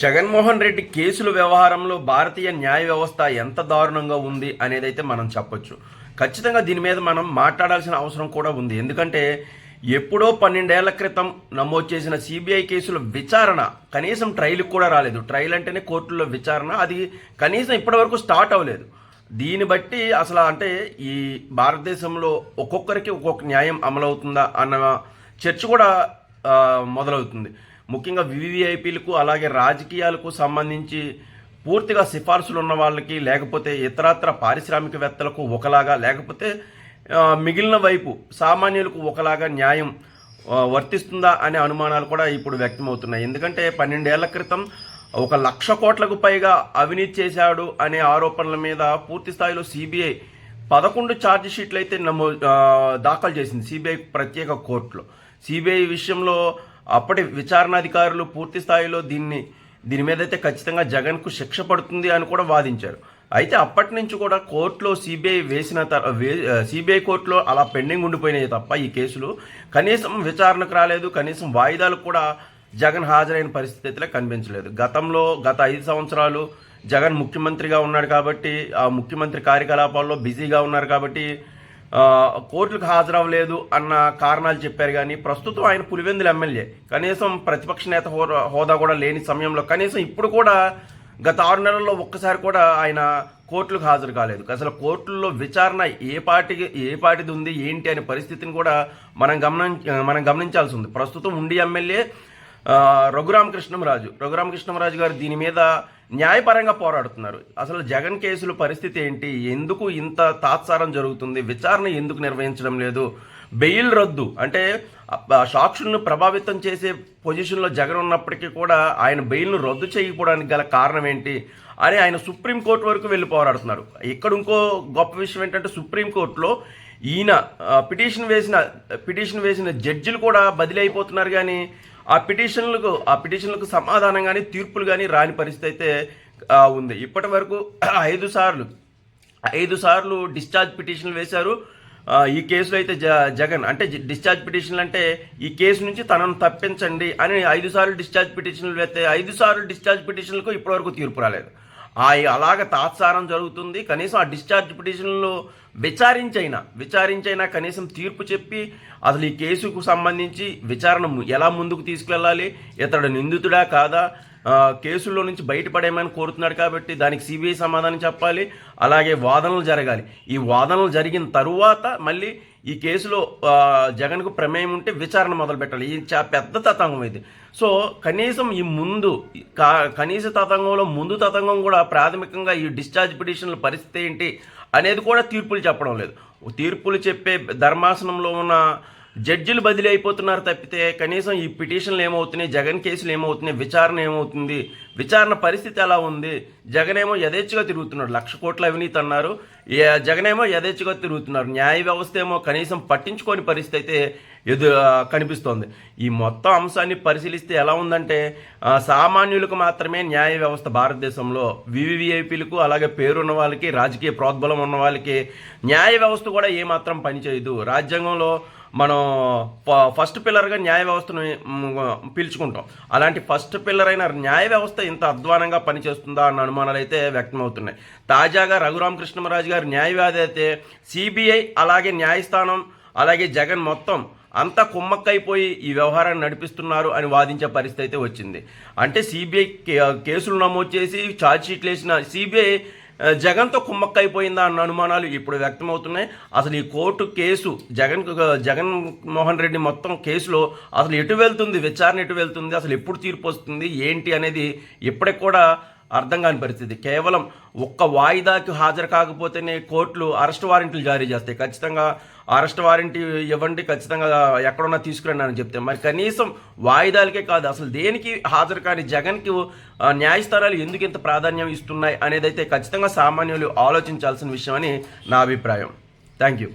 జగన్మోహన్ రెడ్డి కేసుల వ్యవహారంలో భారతీయ న్యాయ వ్యవస్థ ఎంత దారుణంగా ఉంది అనేదైతే మనం చెప్పొచ్చు. ఖచ్చితంగా దీని మీద మనం మాట్లాడాల్సిన అవసరం కూడా ఉంది. ఎందుకంటే ఎప్పుడో పన్నెండేళ్ళ క్రితం నమోదు చేసిన సిబిఐ కేసుల విచారణ కనీసం ట్రయల్కి కూడా రాలేదు. ట్రయల్ అంటేనే కోర్టుల్లో విచారణ. అది కనీసం ఇప్పటివరకు స్టార్ట్ అవ్వలేదు. దీన్ని బట్టి అసలు అంటే ఈ భారతదేశంలో ఒక్కొక్కరికి ఒక్కొక్క న్యాయం అమలవుతుందా అన్న చర్చ కూడా మొదలవుతుంది. ముఖ్యంగా వివిఐపీలకు అలాగే రాజకీయాలకు సంబంధించి పూర్తిగా సిఫార్సులు ఉన్న వాళ్ళకి లేకపోతే ఇతరత్ర పారిశ్రామికవేత్తలకు ఒకలాగా లేకపోతే మిగిలిన వైపు సామాన్యులకు ఒకలాగా న్యాయం వర్తిస్తుందా అనే అనుమానాలు కూడా ఇప్పుడు వ్యక్తమవుతున్నాయి. ఎందుకంటే పన్నెండేళ్ళ క్రితం ఒక లక్ష కోట్లకు పైగా అవినీతి చేశాడు అనే ఆరోపణల మీద పూర్తి స్థాయిలో సిబిఐ పదకొండు ఛార్జ్ షీట్లు అయితే నమో దాఖలు చేసింది. సిబిఐ ప్రత్యేక కోర్టులో. సిబిఐ విషయంలో అప్పటి విచారణాధికారులు పూర్తి స్థాయిలో దీన్ని దీని మీద అయితే ఖచ్చితంగా జగన్కు శిక్ష పడుతుంది అని కూడా వాదించారు. అయితే అప్పటి నుంచి కూడా కోర్టులో సిబిఐ వేసిన సిబిఐ కోర్టులో అలా పెండింగ్ ఉండిపోయినాయి తప్ప ఈ కేసులు. కనీసం విచారణకు రాలేదు కనీసం వాయిదాలు కూడా జగన్ హాజరైన పరిస్థితి అయితే కనిపించలేదు. గతంలో గత ఐదు సంవత్సరాలు జగన్ ముఖ్యమంత్రిగా ఉన్నాడు కాబట్టి ఆ ముఖ్యమంత్రి కార్యకలాపాల్లో బిజీగా ఉన్నారు కాబట్టి కోర్టులకు హాజరవ్వలేదు అన్న కారణాలు చెప్పారు కానీ ప్రస్తుతం ఆయన పులివెందుల ఎమ్మెల్యే. కనీసం ప్రతిపక్ష నేత హోదా- హోదా కూడా లేని సమయంలో కనీసం ఇప్పుడు కూడా గత ఆరు నెలల్లో ఒక్కసారి కూడా ఆయన కోర్టులకు హాజరు కాలేదు. అసలు కోర్టుల్లో విచారణ ఏ పార్టీకి ఏ పార్టీది ఉంది ఏంటి అనే పరిస్థితిని కూడా మనం గమనం మనం గమనించాల్సి ఉంది. ప్రస్తుతం ఉండి ఎమ్మెల్యే రఘురామకృష్ణంరాజు. రఘురామకృష్ణంరాజు గారు దీని మీద న్యాయపరంగా పోరాడుతున్నారు. అసలు జగన్ కేసుల పరిస్థితి ఏంటి? ఎందుకు ఇంత తాత్సారం జరుగుతుంది? విచారణ ఎందుకు నిర్వహించడం లేదు? బెయిల్ రద్దు. అంటే సాక్షులను ప్రభావితం చేసే పొజిషన్లో జగన్ ఉన్నప్పటికీ కూడా ఆయన బెయిల్ను రద్దు చేయకపోవడానికి గల కారణం ఏంటి అని ఆయన సుప్రీంకోర్టు వరకు వెళ్ళి పోరాడుతున్నారు. ఇక్కడ ఇంకో గొప్ప విషయం ఏంటంటే సుప్రీంకోర్టులో ఈయన పిటిషన్ వేసిన పిటిషన్ వేసిన జడ్జిలు కూడా బదిలీ అయిపోతున్నారు కానీ ఆ పిటిషన్లకు ఆ పిటిషన్లకు సమాధానం కానీ తీర్పులు కానీ రాని పరిస్థితి అయితే ఉంది. ఇప్పటి వరకు ఐదు సార్లు ఐదు సార్లు డిశ్చార్జ్ పిటిషన్లు వేశారు. ఈ కేసులో అయితే జ జగన్. అంటే డిశ్చార్జ్ పిటిషన్లు అంటే ఈ కేసు నుంచి తనను తప్పించండి అని ఐదు సార్లు డిశ్చార్జ్ పిటిషన్లు వేస్తే ఐదు సార్లు డిశ్చార్జ్ పిటిషన్లకు ఇప్పటివరకు తీర్పు రాలేదు. ఆ అలాగ తాత్సారం జరుగుతుంది. కనీసం ఆ డిశ్చార్జ్ పిటిషన్లో విచారించైనా విచారించైనా కనీసం తీర్పు చెప్పి అసలు ఈ కేసుకు సంబంధించి విచారణ ము- ఎలా ముందుకు తీసుకెళ్ళాలి? ఇతడు నిందితుడా కాదా? కేసుల్లో నుంచి బయటపడేయమని కోరుతున్నాడు కాబట్టి దానికి సిబిఐ సమాధానం చెప్పాలి అలాగే వాదనలు జరగాలి. ఈ వాదనలు జరిగిన తరువాత మళ్ళీ ఈ కేసులో జగన్కు ప్రమేయం ఉంటే విచారణ మొదలు పెట్టాలి. ఇది చా పెద్ద తతంగం ఇది. సో కనీసం ఈ ముందు కా- కనీస తతంగంలో ముందు తతంగం కూడా ప్రాథమికంగా ఈ డిశ్చార్జ్ పిటిషన్ల పరిస్థితి ఏంటి అనేది కూడా తీర్పులు చెప్పడం లేదు. తీర్పులు చెప్పే ధర్మాసనంలో ఉన్న జడ్జిలు బదిలీ అయిపోతున్నారు తప్పితే కనీసం ఈ పిటిషన్లు ఏమవుతున్నాయి జగన్ కేసులు ఏమవుతున్నాయి విచారణ ఏమవుతుంది విచారణ పరిస్థితి ఎలా ఉంది? జగన్ ఏమో యథేచ్ఛగా తిరుగుతున్నాడు. లక్ష కోట్ల అవినీతి అన్నారు. జగన్ ఏమో యథేచ్ఛగా తిరుగుతున్నారు. న్యాయ వ్యవస్థ ఏమో కనీసం పట్టించుకోని పరిస్థితి అయితే ఎదు కనిపిస్తోంది. ఈ మొత్తం అంశాన్ని పరిశీలిస్తే ఎలా ఉందంటే సామాన్యులకు మాత్రమే న్యాయ వ్యవస్థ భారతదేశంలో వివిఐపీలకు అలాగే పేరున్న వాళ్ళకి రాజకీయ ప్రోద్బలం ఉన్న వాళ్ళకి న్యాయ వ్యవస్థ కూడా ఏమాత్రం పనిచేయదు. రాజ్యాంగంలో మనం ఫస్ట్ పిల్లర్గా న్యాయ వ్యవస్థను పీల్చుకుంటాం. అలాంటి ఫస్ట్ పిల్లర్ అయిన న్యాయ వ్యవస్థ ఇంత అధ్వానంగా పనిచేస్తుందా అన్న అనుమానాలు అయితే వ్యక్తమవుతున్నాయి. తాజాగా రఘురామకృష్ణరాజు గారి న్యాయవాది అయితే సిబిఐ అలాగే న్యాయస్థానం అలాగే జగన్ మొత్తం అంతా కుమ్మక్కైపోయి ఈ వ్యవహారాన్ని నడిపిస్తున్నారు అని వాదించే పరిస్థితి అయితే వచ్చింది. అంటే సిబిఐ కేసులు నమోదు చేసి ఛార్జ్ షీట్లు వేసిన సిబిఐ జగన్తో కుమ్మక్కైపోయిందా అన్న అనుమానాలు ఇప్పుడు వ్యక్తమవుతున్నాయి. అసలు ఈ కోర్టు కేసు జగన్ జగన్ మోహన్ రెడ్డి మొత్తం కేసులో అసలు ఎటు వెళ్తుంది విచారణ ఎటు వెళ్తుంది అసలు ఎప్పుడు తీర్పు వస్తుంది ఏంటి అనేది ఇప్పటికి కూడా అర్థం కాని పరిస్థితి. కేవలం ఒక్క వాయిదాకి హాజరు కాకపోతేనే కోర్టులు అరెస్ట్ వారెంట్లు జారీ చేస్తాయి. ఖచ్చితంగా అరెస్ట్ వారెంట్ ఇవ్వండి ఖచ్చితంగా ఎక్కడున్నా తీసుకురండి అని చెప్తే. మరి కనీసం వాయిదాలకే కాదు అసలు దేనికి హాజరు కాని జగన్కి న్యాయస్థానాలు ఎందుకు ఇంత ప్రాధాన్యం ఇస్తున్నాయి అనేది అయితే ఖచ్చితంగా సామాన్యులు ఆలోచించాల్సిన విషయం అని నా అభిప్రాయం. Thank you